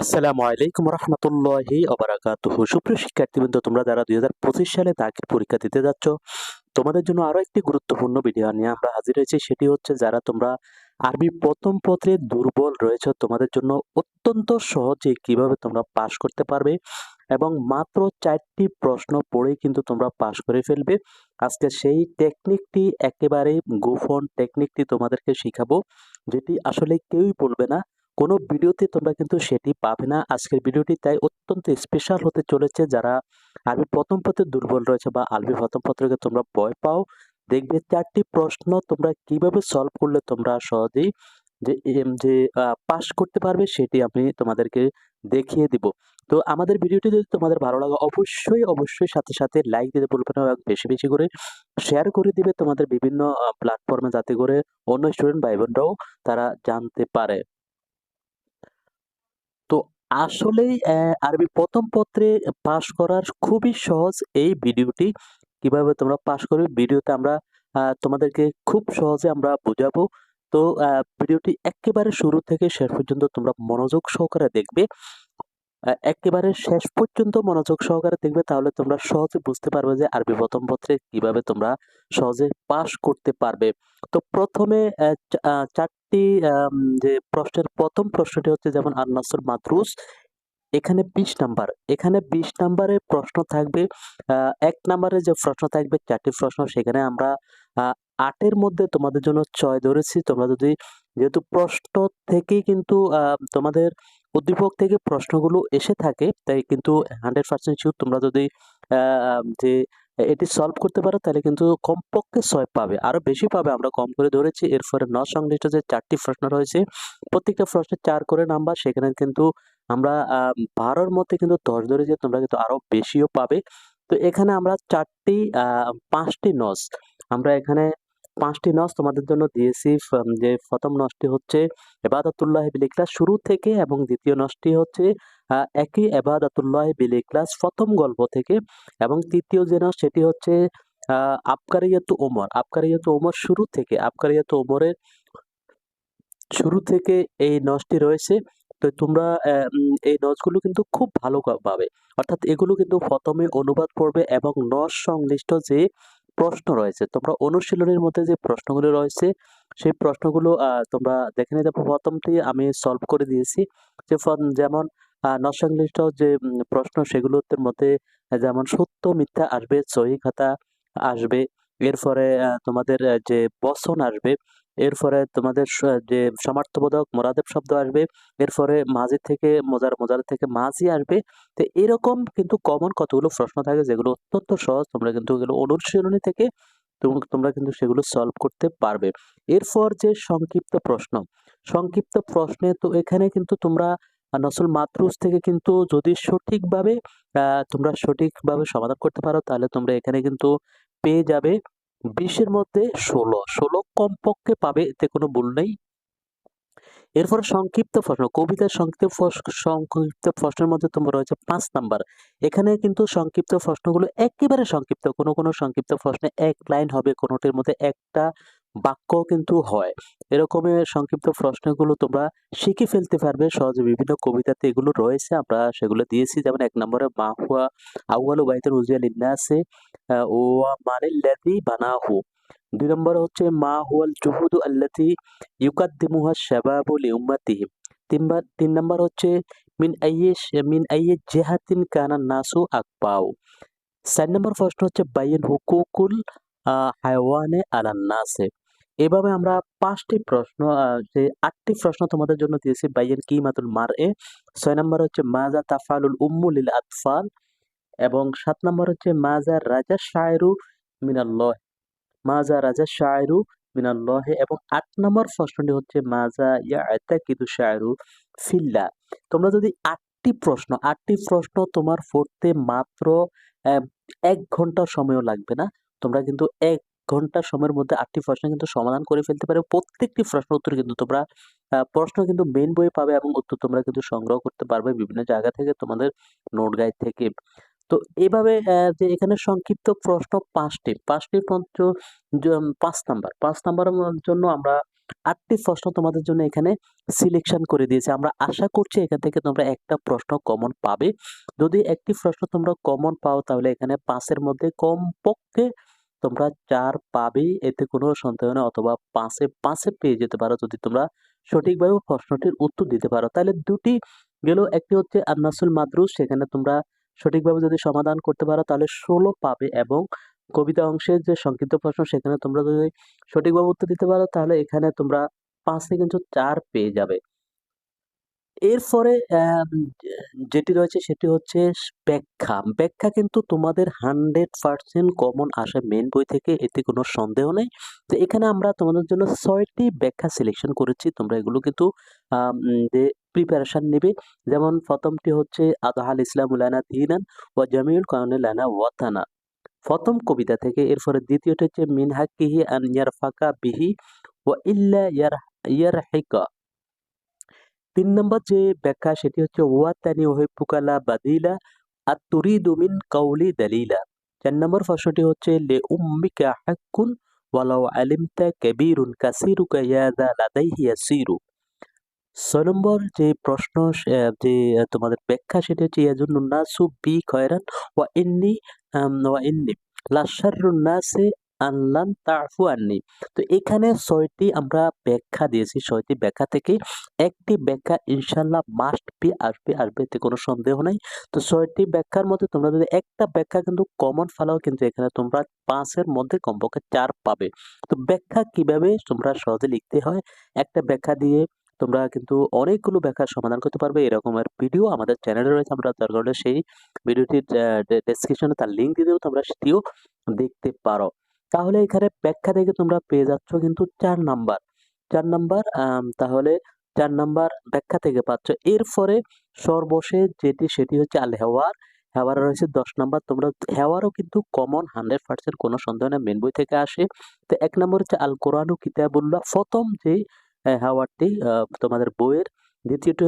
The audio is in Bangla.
আসসালামু আলাইকুম রহমতুল্লাহি অবরাকাতুহ সুপ্রিয় শিক্ষার্থীবৃন্দ, তোমরা যারা দুই হাজার পঁচিশ সালে দাখিল পরীক্ষা দিতে যাচ্ছ, তোমাদের জন্য আরও একটি গুরুত্বপূর্ণ ভিডিও নিয়ে আমরা হাজির হয়েছি। সেটি হচ্ছে যারা তোমরা আরবি প্রথম পত্রে দুর্বল রয়েছে, তোমাদের জন্য অত্যন্ত সহজে কীভাবে তোমরা পাশ করতে পারবে এবং মাত্র চারটি প্রশ্ন পড়েই কিন্তু তোমরা পাশ করে ফেলবে। আজকে সেই টেকনিকটি একেবারে গোফন টেকনিকটি তোমাদেরকে শিখাবো, যেটি আসলে কেউই বলবে না। কোনো ভিডিওতে তোমরা কিন্তু সেটি পাবে না। আজকের ভিডিওটি তাই অত্যন্ত স্পেশাল হতে চলেছে যারা আরবি প্রথম পত্রে দুর্বল রয়েছে বা আরবি প্রথম পত্রকে তোমরা ভয় পাও। দেখবে চারটি প্রশ্ন তোমরা কীভাবে সলভ করলে তোমরা সহজেই যে এম, যে পাস করতে পারবে সেটি আমি তোমাদেরকে দেখিয়ে দিব। তো আমাদের ভিডিওটি যদি তোমাদের ভালো লাগে অবশ্যই অবশ্যই সাথে সাথে লাইক দিতে বলবে না এবং বেশি বেশি করে শেয়ার করে দিবে তোমাদের বিভিন্ন প্ল্যাটফর্মে যাতে করে অন্য স্টুডেন্ট ভাই বোনরাও তারা জানতে পারে। আসলেই আরবি প্রথম পত্রে পাশ করার খুবই সহজ এই ভিডিওটি। কীভাবে তোমরা পাশ করবে? ভিডিওতে আমরা তোমাদেরকে খুব সহজে আমরা বোঝাবো। তো ভিডিওটি একেবারে শুরু থেকে শেষ পর্যন্ত তোমরা মনোযোগ সহকারে দেখবে। একেবারে শেষ পর্যন্ত মনোযোগ সহকারে দেখবে, তাহলে তোমরা সহজে বুঝতে পারবে যে আরবি প্রথম পত্রে কীভাবে তোমরা সহজে পাশ করতে পারবে। তো প্রথমে চারটি যে প্রশ্নের প্রথম প্রশ্নটি হচ্ছে যেমন আন্নাসুল মাদ্রুস, এখানে বিশ নাম্বার। এখানে বিশ নাম্বারের প্রশ্ন থাকবে এক নাম্বারে যে প্রশ্ন থাকবে, চারটি প্রশ্ন, সেখানে আমরা আটের মধ্যে তোমাদের জন্য ছয় ধরেছি। তোমরা যদি, যেহেতু প্রশ্ন থেকেই কিন্তু তোমাদের উদ্দীপক থেকে প্রশ্নগুলো এসে থাকে, তাই কিন্তু হান্ড্রেড পার্সেন্ট শিওর তোমরা যদি যে এটি সলভ করতে পারো, তাহলে কিন্তু কমপক্ষে ছয় পাবে। আরও বেশি পাবে, আমরা কম করে ধরেছি। এরপরে ন সংশ্লিষ্ট যে চারটি প্রশ্ন রয়েছে, প্রত্যেকটা প্রশ্নে চার করে নাম্বার সেখানে কিন্তু আমরা বারোর মধ্যে কিন্তু দশ ধরেছি, তোমরা কিন্তু আরও বেশিও পাবে। তো এখানে আমরা চারটি পাঁচটি নস আমরা এখানে পাঁচটি নস তোমাদের জন্য দিয়েছি। যে প্রথম নসটি হচ্ছে এবাদাতুল্লাহ বিলি ক্লাস শুরু থেকে এবং দ্বিতীয় নসটি হচ্ছে একই এবাদাতুল্লাহ বিলি ক্লাস প্রথম গল্প থেকে। এবং তৃতীয় যে নস সেটি হচ্ছে আবকারিয়াত ওমর। আবকারিয়াত ওমর শুরু থেকে, আবকারিয়াতু ওমরের শুরু থেকে এই নসটি রয়েছে। তো তোমরা এই নসগুলো কিন্তু খুব ভালো পাবে। অর্থাৎ এগুলো কিন্তু প্রথমে অনুবাদ পড়বে এবং নস সংশ্লিষ্ট যে প্রশ্ন রয়েছে। তোমরা অনুশীলনের মধ্যে যে প্রশ্নগুলো রয়েছে, সেই প্রশ্নগুলো তোমরা দেখে নিতে প্রথমটি আমি সলভ করে দিয়েছি। যে যেমন নসংলিষ্ট যে প্রশ্ন, সেগুলোর মধ্যে যেমন, সত্য, মিথ্যা আসবে, সহি খাতা আসবে। এরপরে তোমাদের যে বচন আসবে এরপরে তোমাদের যে সমার্থবোধক মোরাদেব শব্দ আসবে, এরপরে মাঝি থেকে মোজার মোজার থেকে মাঝি আসবে, তো এরকম কিন্তু কমন কতগুলো প্রশ্ন থাকে যেগুলো অত্যন্ত সহজ, তোমরা কিন্তু এগুলো অনুশীলনী থেকে তোমরা কিন্তু সেগুলো সলভ করতে পারবে। এরপর যে সংক্ষিপ্ত প্রশ্ন, সংক্ষিপ্ত প্রশ্নে তো এখানে কিন্তু তোমরা নসল মাতরুস থেকে কিন্তু যদি সঠিকভাবে তোমরা সঠিকভাবে সমাধান করতে পারো, তাহলে তোমরা এখানে কিন্তু পেয়ে যাবে। বিশের মধ্যে ষোলো। ষোলো কমপক্ষে পাবে, এতে কোনো ভুল নেই। এরপর সংক্ষিপ্ত প্রশ্ন। কবিতার সংক্ষিপ্ত সংক্ষিপ্ত প্রশ্নের মধ্যে তোমার রয়েছে পাঁচ নাম্বার। এখানে কিন্তু সংক্ষিপ্ত প্রশ্নগুলো একেবারে সংক্ষিপ্ত। কোনো কোনো সংক্ষিপ্ত প্রশ্নে এক লাইন হবে, কোনোটির মধ্যে একটা বাক্য কিন্তু হয়। এরকমের সংক্ষিপ্ত প্রশ্নগুলো তোমরা শিখে ফেলতে পারবে। সহজে বিভিন্ন কবিতাতে এগুলো রয়েছে। আমরা সেগুলো দিয়েছি। যেমন এক নম্বরে, মা হুয়া আউয়ালু বাইতুল উজিয়া লিন্নাসে ও মানে ল্যাদি বানাহু। দুই নম্বর হচ্ছে, মা হুয়াল জুহুদু আল্লাতি ইউকাদ্দিমুহা শাবাবু লিউম্মাতিহিম। তিনবার, তিন নম্বর হচ্ছে, মিন আইয়ে মিন আইয়ে জেহাতিন কানা নাসু আকপাউ চার নম্বর প্রশ্ন হচ্ছে বাইন হুকুকুল হায়ওয়ানে আলান্নাসে এভাবে আমরা পাঁচটি প্রশ্ন যে আটটি প্রশ্ন তোমাদের জন্য দিয়েছি, বাইয়ের কি মাতুল মার এ। ছয় নম্বর হচ্ছে মাজা তাফালুল উম্মুলিল আতফাল? এবং সাত নম্বর হচ্ছে মাজা রাজা শায়রু মিনাল্লহ। মাজা রাজা শায়রু মিনাল্লহ এবং আট নম্বর প্রশ্নটি হচ্ছে মাজা ইয়া কিদু শায়রু ফিল্লা? তোমরা যদি আটটি প্রশ্ন আটটি প্রশ্ন তোমার পড়তে মাত্র এক ঘণ্টা সময়ও লাগবে না। তোমরা কিন্তু এক ঘণ্টা সময়ের মধ্যে আটটি প্রশ্ন কিন্তু সমাধান করে ফেলতে পারে। প্রত্যেকটি প্রশ্ন উত্তর কিন্তু তোমরা প্রশ্ন কিন্তু মেন বই পাবে এবং উত্তর তোমরা কিন্তু সংগ্রহ করতে পারবে বিভিন্ন জায়গা থেকে তোমাদের নোট গাইড থেকে। তো এভাবে যে এখানে সংক্ষিপ্ত প্রশ্ন পাঁচটি পাঁচটি পঞ্চ পাঁচ নাম্বার। পাঁচ নাম্বারের জন্য আমরা আটটি প্রশ্ন তোমাদের জন্য এখানে সিলেকশন করে দিয়েছে। আমরা আশা করছি এখান থেকে তোমরা একটা প্রশ্ন কমন পাবে। যদি একটি প্রশ্ন তোমরা কমন পাও তাহলে এখানে পাঁচের মধ্যে কমপক্ষে তোমরা চার পাবেই এতে কোনো সন্দেহ নেই, অথবা পাঁচে পাঁচে পেয়ে যেতে পারো যদি তোমরা সঠিকভাবে প্রশ্নটির উত্তর দিতে পারো। তাহলে দুটি গেল, একটি হচ্ছে আন্নাসুল মাদ্রুস, সেখানে তোমরা সঠিকভাবে যদি সমাধান করতে পারো, তাহলে ষোলো পাবে এবং কবিতা অংশের যে সংক্ষিপ্ত প্রশ্ন, সেখানে তোমরা যদি সঠিকভাবে উত্তর দিতে পারো, তাহলে এখানে তোমরা পাঁচে কিন্তু চার পেয়ে যাবে। এরপরে যেটি রয়েছে সেটি হচ্ছে ব্যাখ্যা। ব্যাখ্যা কিন্তু তোমাদের হান্ড্রেড পার্সেন্ট কমন আসে মেন বই থেকে, এতে কোনো সন্দেহ নেই। তো এখানে আমরা তোমাদের জন্য ছয়টি ব্যাখ্যা সিলেকশন করেছি। তোমরা এগুলো কিন্তু যে প্রিপারেশন নেবে। যেমন প্রথমটি হচ্ছে, আদহাল ইসলাম উলানা দিনান ও জামিউল কাউনে লানা ওয়াতানা। প্রথম কবিতা থেকে, এরপরে দ্বিতীয়টি হচ্ছে মিন হাক্কিহি আন ইয়ারফাকা বিহি ওয়া ইল্লা ইয়ার ইয়ারহিকা। তিন নম্বর যে ব্যাখ্যা, সেটি হচ্ছে ওয়াতানি ওহিপুকালা বাদিলা আর তুরিদু মিন কাউলি দালিলা। চার নম্বর প্রশ্নটি হচ্ছে, লে উম্মিকা হাক্কুন আলিমতা ছয় নম্বর যে প্রশ্ন যে তোমাদের ব্যাখ্যা, সেটি হচ্ছে, ইয়াজুন্নুন নাসু বি খয়রান ওয়া ইন্নি ওয়া ইন্নি লাশারুন নাসি আনলান তাফু আননি তো এখানে ছয়টি আমরা ব্যাখ্যা দিয়েছি, ছয়টি ব্যাখ্যা থেকে। একটি ব্যাখ্যা ইনশাল্লাহ মাস্ট বি আসবে আসবে এতে কোনো সন্দেহ নাই। তো ছয়টি ব্যাখ্যার মধ্যে তোমরা যদি একটা ব্যাখ্যা কিন্তু কমন ফেলাও কিন্তু এখানে তোমরা পাঁচের মধ্যে কমপক্ষে চার পাবে। তো ব্যাখ্যা কীভাবে তোমরা সহজে লিখতে হয়? একটা ব্যাখ্যা দিয়ে তোমরা কিন্তু অনেকগুলো ব্যাখ্যার সমাধান করতে পারবে। এরকমের ভিডিও আমাদের চ্যানেলে রয়েছে, আমরা দরকার হলে সেই ভিডিওটির ডেসক্রিপশনে তার লিঙ্ক দিয়ে দেবো, তোমরা সেটিও দেখতে পারো। তাহলে এখানে ব্যাখ্যা থেকে তোমরা পেয়ে যাচ্ছ কিন্তু চার নাম্বার। চার নাম্বার তাহলে চার নাম্বার ব্যাখ্যা থেকে পাচ্ছ। এরপরে সর্বশেষ যেটি সেটি হচ্ছে আল হেওয়ার। হেওয়ার রয়েছে দশ নাম্বার। তোমরা হেওয়ারও কিন্তু কমন হান্ড্রেড পার্সেন্ট কোনো সন্দেহ নেই মেন বই থেকে আসে। তো এক নম্বর হচ্ছে আল কোরআন কিতাবুল্লাহ। প্রথম যে হেওয়ারটি তোমাদের বইয়ের। দ্বিতীয়টি